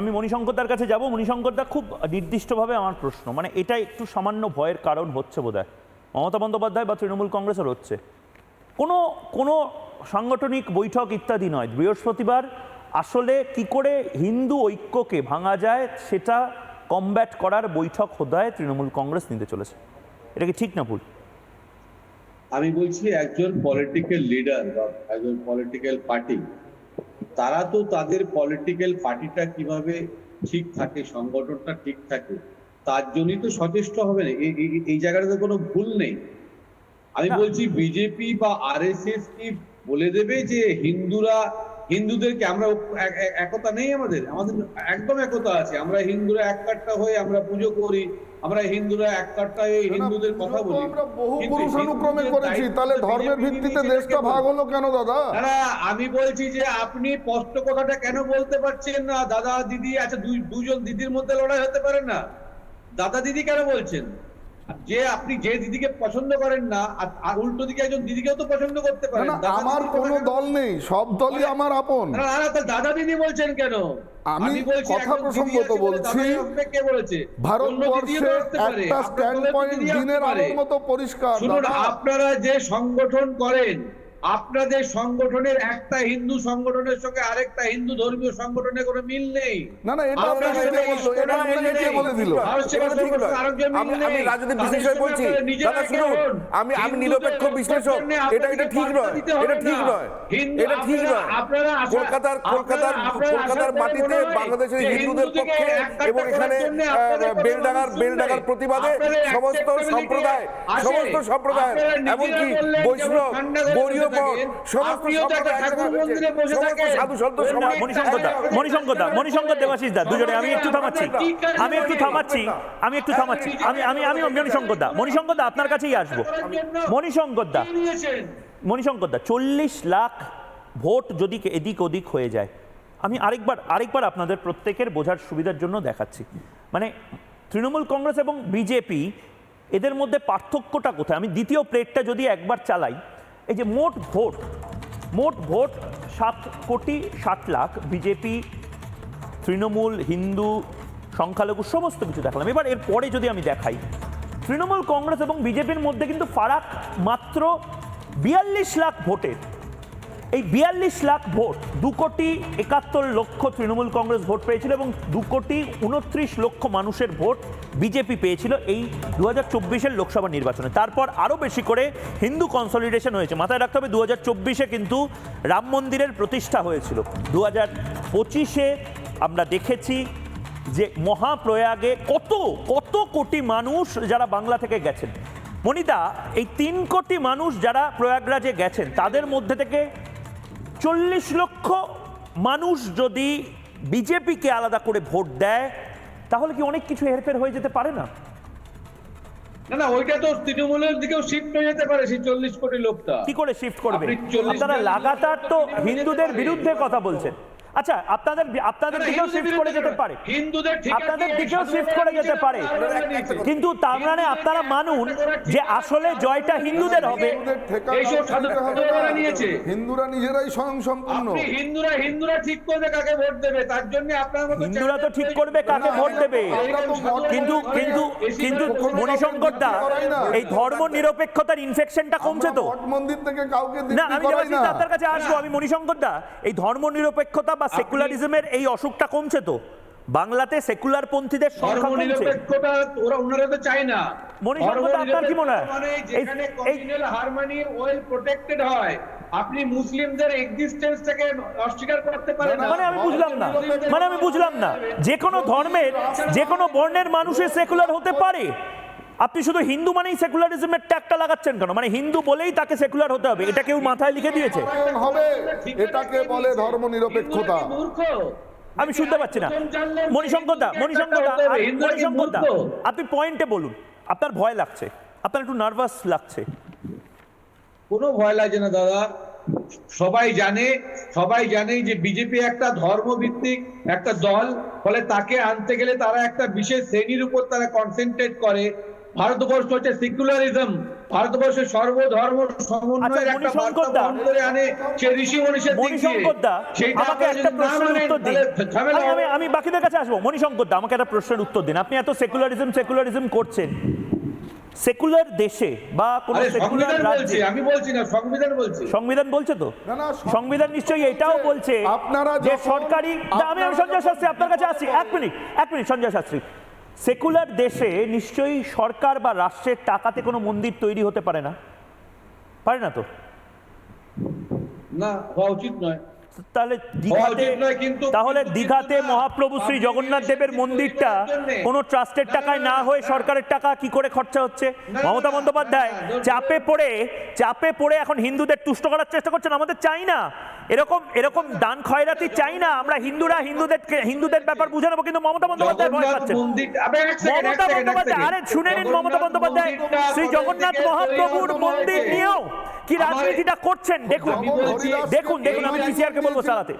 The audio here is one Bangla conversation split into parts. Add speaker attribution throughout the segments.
Speaker 1: আমি মণিশঙ্করদার কাছে যাব। মণিশঙ্করদা খুব নির্দিষ্টভাবে আমার প্রশ্ন। মানে এটা একটু সামান্য ভয়ের কারণ হচ্ছে বোধহয়। মমতা বন্দ্যোপাধ্যায় বা তৃণমূল কংগ্রেসের হচ্ছে। কোনো কোনো সাংগঠনিক বৈঠক ইত্যাদি নয়। বৃহস্পতিবার আসলে কি করে হিন্দু ঐক্যকে ভাঙা যায় সেটা কমব্যাট করার বৈঠক হোদায় তৃণমূল কংগ্রেস নিতে চলেছে। এটা কি ঠিক না ভুল?
Speaker 2: আমি বলছি একজন পলিটিক্যাল লিডার বা একজন পলিটিক্যাল পার্টি তারা তো তাদের পলিটিক্যাল পার্টিটা কীভাবে ঠিক থাকে সংগঠনটা ঠিক থাকে তার জন্যই তো সচেষ্ট হবে না। এই- জায়গাটাতে কোনো ভুল নেই। আমি বলছি বিজেপি বা আরএসএস কি বলে দেবে যে হিন্দুরা হিন্দুদেরকে আমরা এক- এক- একতা নেই আমাদের আমাদের একদম একতা আছে। আমরা হিন্দুরা এক কাট্টা হয়ে আমরা পুজো করি আমরা হিন্দুরা হয়ে হিন্দুদের কথা বলি।
Speaker 3: আমরা বহু পুরুষানুক্রমে করেছি তাহলে ধর্মের ভিত্তিতে দেশটা ভাগ হলো কেন দাদা?
Speaker 2: দাদা আমি বলছি যে আপনি স্পষ্ট কথাটা কেন বলতে পারছেন না? দাদা দিদি আচ্ছা দুই দুজন দিদির মধ্যে লড়াই হতে পারে না। দাদা দিদি কেন বলছেন? যে আপনি যে দিদিকে পছন্দ করেন না আর- উল্টো দিকে একজন দিদিকেও তো পছন্দ করতে পারেন।
Speaker 3: না আমার কোনো দল নেই সব দলই আমার আপন।
Speaker 2: না, না, না, দাদা দিদি বলছেন কেন?
Speaker 3: আমি
Speaker 2: বলছি
Speaker 3: কথা প্রসঙ্গত বলছি, ভারতবর্ষে একটা স্ট্যান্ড পয়েন্ট দিনের। আলোর মতো পরিষ্কার
Speaker 2: আপনারা যে সংগঠন করেন আপনাদের সংগঠনের একটা হিন্দু সংগঠনের সঙ্গে আরেকটা হিন্দু ধর্মীয় সংগঠনের কোনো মিল নেই
Speaker 3: না না এটা আপনাকে কে বলল আপনাকে কে বলে দিল
Speaker 4: আমি- আমি
Speaker 2: নেই।
Speaker 4: রাজনৈতিক বিশ্লেষক বলছি। দাদা শুনুন, আমি- আমি নিরপেক্ষ বিশ্লেষক। এটা- এটা ঠিক নয়। এটা ঠিক নয়। এটা ঠিক নয়।
Speaker 2: আপনারা
Speaker 4: কলকাতার কলকাতার কলকাতার মাটিতে বাংলাদেশের হিন্দুদের পক্ষে এবং এখানে বেলডাঙ্গার বেলডাঙ্গার প্রতিবাদে সমস্ত সম্প্রদায় সমস্ত সম্প্রদায় এমনকি বৈষ্ণব গৌরীয়
Speaker 1: মণিশঙ্কর দা দুজনে আমি একটু থামাচ্ছি। আমি একটু থামাচ্ছি আমি একটু থামাচ্ছি। আমি আমি আমি মণিশঙ্করদা মণিশঙ্করদা আপনার কাছেই আসব। মণিশঙ্করদা
Speaker 2: কি নিয়েছেন
Speaker 1: মণিশঙ্করদা চল্লিশ লাখ ভোট যদি এদিক ওদিক হয়ে যায় আমি আরেকবার আরেকবার আপনাদের প্রত্যেকের বোঝার সুবিধার জন্য দেখাচ্ছি। মানে তৃণমূল কংগ্রেস এবং বিজেপি এদের মধ্যে পার্থক্যটা কোথায়? আমি দ্বিতীয় প্লেটটা যদি একবার চালাই এই যে মোট ভোট মোট ভোট সাত কোটি ষাট লাখ বিজেপি, তৃণমূল, হিন্দু, সংখ্যালঘু সমস্ত কিছু দেখলাম। এবার এর পরে যদি আমি দেখাই, তৃণমূল, কংগ্রেস এবং বিজেপির মধ্যে কিন্তু ফারাক মাত্র বিয়াল্লিশ লাখ ভোটের। এই বিয়াল্লিশ লাখ ভোট দু কোটি একাত্তর লক্ষ তৃণমূল, কংগ্রেস ভোট পেয়েছিল এবং দু কোটি উনত্রিশ লক্ষ মানুষের ভোট বিজেপি পেয়েছিল এই দু হাজার চব্বিশের লোকসভা নির্বাচনে। তারপর আরও বেশি করে হিন্দু কনসলিডেশন হয়েছে। মাথায় রাখতে হবে দু হাজার চব্বিশে কিন্তু রাম মন্দিরের প্রতিষ্ঠা হয়েছিল। দু হাজার পঁচিশে আমরা দেখেছি যে মহাপ্রয়াগে কত কত কোটি মানুষ যারা বাংলা থেকে গেছেন। মনিতা এই তিন কোটি মানুষ যারা প্রয়াগরাজে গেছেন, তাদের মধ্যে থেকে চল্লিশ লক্ষ মানুষ যদি বিজেপিকে আলাদা করে ভোট দেয় তাহলে কি অনেক কিছু হেরফের হয়ে যেতে পারে না?
Speaker 2: না না ওইটা তো তৃণমূলের দিকেও শিফট হয়ে যেতে পারে সেই চল্লিশ কোটি লোকটা।
Speaker 1: কি করে শিফট করবে?
Speaker 2: আপনি 40
Speaker 1: আপনারা লাগাতার তো হিন্দুদের বিরুদ্ধে কথা বলছেন। আচ্ছা আপনাদের আপনাদের দিকেও শিফট করে যেতে পারে। আপনাদের দিকেও শিফট করে যেতে পারে। কিন্তু তার মানে আপনারা মানুন যে আসলে জয়টা হিন্দুদের হবে।
Speaker 3: হিন্দুরা নিজেরাই স্বয়ং সম্পূর্ণ
Speaker 2: হিন্দুরা হিন্দুরা ঠিক করবে কাকে ভোট দেবে? তার জন্য আপনার
Speaker 1: হিন্দুরা তো ঠিক করবে কাকে ভোট দেবে। কিন্তু কিন্তু কিন্তু মণিশঙ্কর দা এই ধর্ম নিরপেক্ষতার ইনফেকশনটা কমছে তো।
Speaker 3: মন্দির থেকে কাউকে
Speaker 1: না আমি আপনার কাছে আসব আমি মণিশঙ্কর দা। এই ধর্ম নিরপেক্ষতা বা সেকুলারিজমের এই অসুখটা কমছে তো? বাংলাতে সেকুলার পন্থীদের সংখ্যা কমছে।
Speaker 2: ওরা ওনারা তো চায় না।
Speaker 1: আপনার কি মনে হয়?
Speaker 2: মানে যেখানে কমিউনাল হারমোনি ওয়েল প্রোটেক্টেড হয় আপনি মুসলিমদের এক্সিস্টেন্সটাকে অস্বীকার করতে পারেন না।
Speaker 1: মানে আমি বুঝলাম না। মানে আমি বুঝলাম না। যে কোনো ধর্মের যে কোনো বর্ণের মানুষের সেকুলার হতে পারে। আপনি শুধু হিন্দু মানেই সেকুলারিজমের ট্যাগটা লাগাচ্ছেন কেন? মানে হিন্দু বলেই তাকে সেকুলার হতে হবে। এটা কেউ মাথায় লিখে দিয়েছে।
Speaker 3: হবে এটাকে বলে ধর্ম নিরপেক্ষতা
Speaker 2: হিন্দুরা কি মূর্খ
Speaker 1: আমি শুনতে পাচ্ছি না। মণিশঙ্কর দা
Speaker 2: মূর্খ?
Speaker 1: আপনি পয়েন্টে বলুন। আপনার ভয় লাগছে। আপনার একটু নার্ভাস লাগছে।
Speaker 2: কোনো ভয় লাগে না দাদা। সবাই জানে সবাই জানে যে বিজেপি একটা ধর্মভিত্তিক একটা দল ফলে তাকে আনতে গেলে তারা একটা বিশেষ শ্রেণির উপর তারা কনসেন্ট্রেট করে। ভারতবর্ষ হচ্ছে সেকুলারিজম ভারতবর্ষের সর্বধর্ম সমন্বয়ের
Speaker 1: আচ্ছা,
Speaker 2: একটা বার্তা করে আনে সে ঋষি মনীষের দিক দিয়ে। সেইটা
Speaker 1: আমাকে একটা প্রশ্নের উত্তর দিন। আমি- আমি বাকিদের কাছে আসব। মণিশঙ্কর দা আমাকে একটা প্রশ্নের উত্তর দিন। আপনি এত সেকুলারিজম সেকুলারিজম করছেন। সেকুলার দেশে বা কোনো সেকুলার
Speaker 2: সংবিধান
Speaker 1: রাজ্যে
Speaker 2: আমি বলছি না সংবিধান বলছি।
Speaker 1: সংবিধান বলছে তো?
Speaker 3: না, না,
Speaker 1: সংবিধান নিশ্চয়ই এটাও বলছে
Speaker 3: আপনারা
Speaker 1: যে সরকারি আমি আমি সঞ্জয় শাস্ত্রী আপনার কাছে আসছি। এক মিনিট এক মিনিট সঞ্জয় শাস্ত্রী। সেকুলার দেশে নিশ্চয়ই সরকার বা রাষ্ট্রের টাকাতে কোনো মন্দির তৈরি হতে পারে না? পারে না তো?
Speaker 2: না, হওয়া উচিত নয়।
Speaker 1: তাহলে দীঘাতে তাহলে দীঘাতে মহাপ্রভু শ্রী জগন্নাথ দেবের মন্দিরটা কোনো ট্রাস্টের টাকায়
Speaker 2: না,
Speaker 1: হয়ে সরকারের টাকা কি করে খরচা হচ্ছে? মমতা বন্দ্যোপাধ্যায় চাপে পড়ে চাপে পড়ে এখন হিন্দুদের তুষ্ট করার চেষ্টা করছেন আমাদের চাই না। এরকম এরকম দান খয়রাতি চাই না আমরা হিন্দুরা হিন্দুদের হিন্দুদের ব্যাপার বুঝে নেব কিন্তু মমতা বন্দ্যোপাধ্যায় ভয় পাচ্ছেন।
Speaker 2: এক
Speaker 1: মমতা বন্দ্যোপাধ্যায় আরে শুনে নিন মমতা বন্দ্যোপাধ্যায় শ্রী জগন্নাথ মহাপ্রভুর মন্দির নিয়েও কি রাজনীতিটা করছেন? দেখুন দেখুন দেখুন আমি
Speaker 2: এই
Speaker 1: পিসিআর কে বলব চালাতে।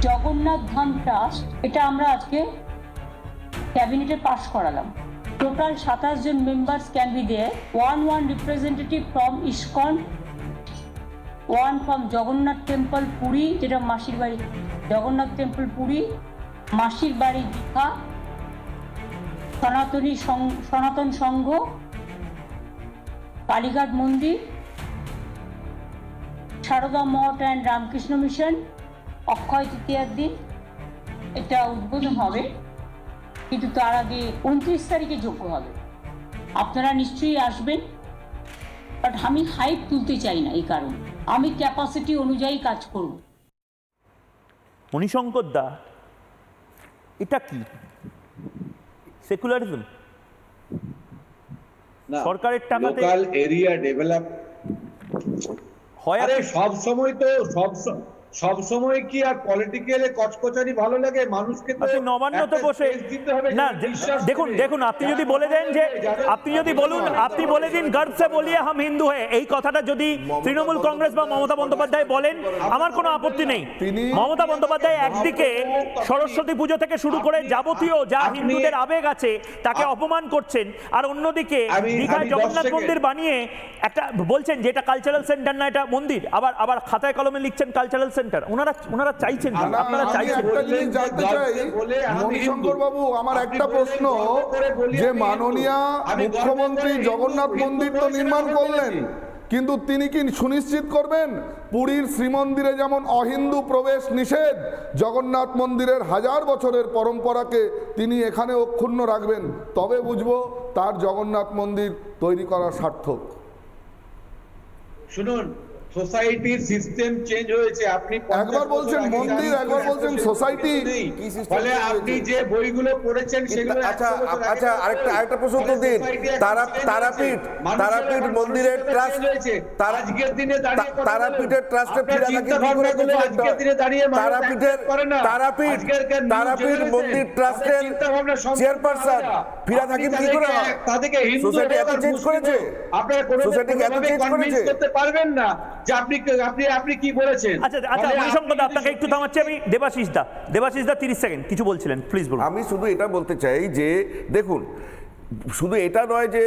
Speaker 4: জগন্নাথ ধাম ট্রাস্ট এটা আমরা আজকে ক্যাবিনেটে পাশ করালাম। টোটাল সাতাশ জন members can be there one one representative from ISKCON one from Jagannath temple Puri যেটা মাসির বাড়ি জগন্নাথ টেম্পল পুরী মাসির বাড়ি দীঘা সনাতনী সং- সনাতন সংঘ কালীঘাট মন্দির সারদা মঠ অ্যান্ড রামকৃষ্ণ মিশন অক্ষয় তৃতীয়ার দিন? এটা উদ্বোধন হবে। কিন্তু তার আগে উনত্রিশ তারিখে যোগ্য হবে। আপনারা নিশ্চয়ই আসবেন। বাট আমি হাইপ তুলতে চাই না এই কারণে। আমি ক্যাপাসিটি অনুযায়ী কাজ করব।
Speaker 1: মণিশঙ্কর দা এটা কি? সেকুলারিজম? সরকারের টাকাতে-
Speaker 2: লোকাল এরিয়া ডেভেলপ
Speaker 1: হয়
Speaker 2: আরে সব সময় তো সব স- সব সময় কি আর পলিটিক্যালে কচকচানি ভালো লাগে? মানুষকে তো
Speaker 1: আপনি নবান্ন তো বসে না দেখুন দেখুন আপনি যদি বলে দেন যে আপনি যদি বলুন আপনি বলে দিন গর্ব সে বলিয়ে হাম হিন্দু হয়ে এই কথাটা যদি তৃণমূল কংগ্রেস বা মমতা বন্দ্যোপাধ্যায় বলেন আমার কোনো আপত্তি নেই। মমতা বন্দ্যোপাধ্যায় একদিকে সরস্বতী পুজো থেকে শুরু করে যাবতীয় যা হিন্দুদের আবেগ আছে তাকে অপমান করছেন। আর অন্যদিকে দীঘায় জগন্নাথ মন্দির বানিয়ে একটা বলছেন যে এটা কালচারাল সেন্টার না এটা মন্দির। আবার আবার খাতায় কলমে লিখছেন কালচারাল সেন্টার ওনারা ওনারা চাইছেন আপনারা চাইছেন
Speaker 3: জানতে চাই মণিশঙ্কর বাবু আমার একটা প্রশ্ন যে মাননীয়া মুখ্যমন্ত্রী জগন্নাথ মন্দির তো নির্মাণ করলেন কিন্তু তিনি কি সুনিশ্চিত করবেন? পুরীর শ্রীমন্দিরে যেমন অহিন্দু প্রবেশ নিষেধ জগন্নাথ মন্দিরের হাজার বছরের পরম্পরাকে তিনি এখানে অক্ষুণ্ণ রাখবেন তবে বুঝব তার জগন্নাথ মন্দির তৈরি করা সার্থক।
Speaker 2: শুনুন সোসাইটির সিস্টেম চেঞ্জ হয়েছে আপনি
Speaker 3: একবার বলছেন মন্দির, একবার বলছেন সোসাইটি।
Speaker 5: কি
Speaker 2: ফলে আপনি যে বইগুলো পড়েছেন সেগুলো
Speaker 5: আচ্ছা
Speaker 2: 100 বছর আগে
Speaker 5: আচ্ছা আরেকটা আরেকটা প্রশ্ন উত্তর দিন তারা তারাপীঠ তারাপীঠ মন্দিরের ট্রাস্ট
Speaker 2: হয়েছে। আজকের দিনে দাঁড়িয়ে
Speaker 5: তারাপীঠের ট্রাস্টে ফিরা থাকি
Speaker 2: চিন্তা
Speaker 5: কি করে
Speaker 2: ভাবনা আজকের দিনে দাঁড়িয়ে
Speaker 5: তারাপীঠের। তারাপীঠ তারাপীঠ মন্দির ট্রাস্টের চেয়ারপারসন। ফিরা থাকিম কি করে
Speaker 2: তাদেরকে হিন্দু
Speaker 5: সোসাইটি এত চেঞ্জ করেছে?
Speaker 2: আপনারা কোনো
Speaker 5: সোসাইটি এত চেঞ্জ করেছে?
Speaker 2: করতে পারবেন না। যে আপনি আপনি আপনি কি বলেছেন?
Speaker 1: আচ্ছা আচ্ছা
Speaker 2: ফলে
Speaker 1: মণিশঙ্কর দা আপনাকে একটু থামাচ্ছি আমি। দেবাশিস দা দেবাশিস দা তিরিশ সেকেন্ড কিছু বলছিলেন প্লিজ বলুন।
Speaker 5: আমি শুধু এটা বলতে চাই যে দেখুন শুধু এটা নয় যে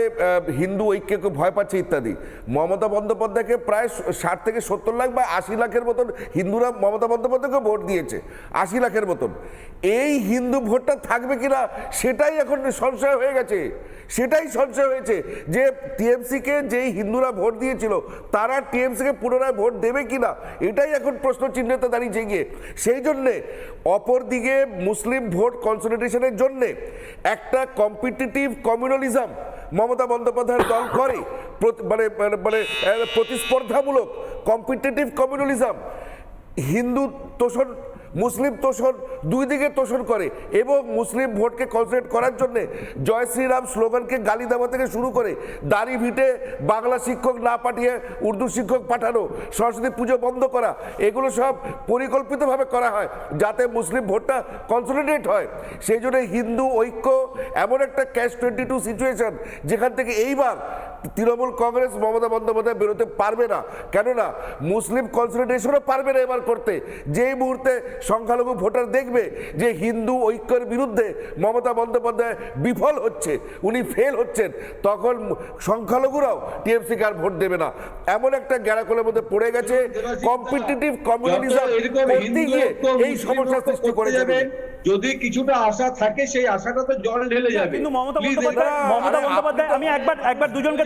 Speaker 5: হিন্দু ঐক্যকে ভয় পাচ্ছে ইত্যাদি। মমতা বন্দ্যোপাধ্যায়কে প্রায় ষাট থেকে সত্তর লাখ বা আশি লাখের মতন হিন্দুরা মমতা বন্দ্যোপাধ্যায়কে ভোট দিয়েছে, আশি লাখের মতন। এই হিন্দু ভোটটা থাকবে কিনা সেটাই এখন সংশয় হয়ে গেছে। সেটাই সংশয় হয়েছে যে টিএমসিকে যেই হিন্দুরা ভোট দিয়েছিল, তারা টিএমসিকে পুনরায় ভোট দেবে কিনা, এটাই এখন প্রশ্ন চিহ্নতে দাঁড়িয়েছে গিয়ে সেই জন্যে অপরদিকে মুসলিম ভোট কনসলিডেশনের জন্যে একটা কম্পিটিটিভ কমিউনালিজম। মমতা বন্দ্যোপাধ্যায়ের দল করে মানে মানে- মানে প্রতিস্পর্ধামূলক কম্পিটিটিভ কমিউনালিজম। হিন্দু তোষণ মুসলিম তোষণ দুই দিকে তোষণ করে এবং মুসলিম ভোটকে কনসেন্ট্রেট করার জন্যে জয় শ্রীরাম স্লোগানকে গালি দেওয়া থেকে শুরু করে দাড়ি ভিটে বাংলা শিক্ষক না পাঠিয়ে উর্দু শিক্ষক পাঠানো, সরস্বতী পুজো বন্ধ করা, এগুলো সব পরিকল্পিতভাবে করা হয় যাতে মুসলিম ভোটটা কনসলিডেট হয়। সেই জন্য হিন্দু ঐক্য এমন একটা ক্যাশ টোয়েন্টি টু সিচুয়েশন যেখান থেকে এইবার তৃণমূল কংগ্রেস মমতা বন্দ্যোপাধ্যায় বেরোতে পারবে না। কেননা মুসলিম কনসলিডেশনও পারবে না এবার করতে। যেই মুহূর্তে সংখ্যালঘু ভোটার দেখবে যে হিন্দু ঐক্যের বিরুদ্ধে মমতা বন্দ্যোপাধ্যায় বিফল হচ্ছে উনি ফেল হচ্ছেন তখন সংখ্যালঘুরাও টিএমসিকে আর ভোট দেবে না। এমন একটা গ্যারাকলের মধ্যে পড়ে গেছে কম্পিটিটিভ কমিউনিজম করতে গিয়ে এই সমস্যা সৃষ্টি করে
Speaker 2: যাবে,
Speaker 5: যাবে
Speaker 2: যদি কিছুটা আশা থাকে সেই আশাটা তো জল ঢেলে যাবে।
Speaker 1: কিন্তু মমতা বন্দ্যোপাধ্যায় মমতা বন্দ্যোপাধ্যায় আমি একবার একবার দুজনকে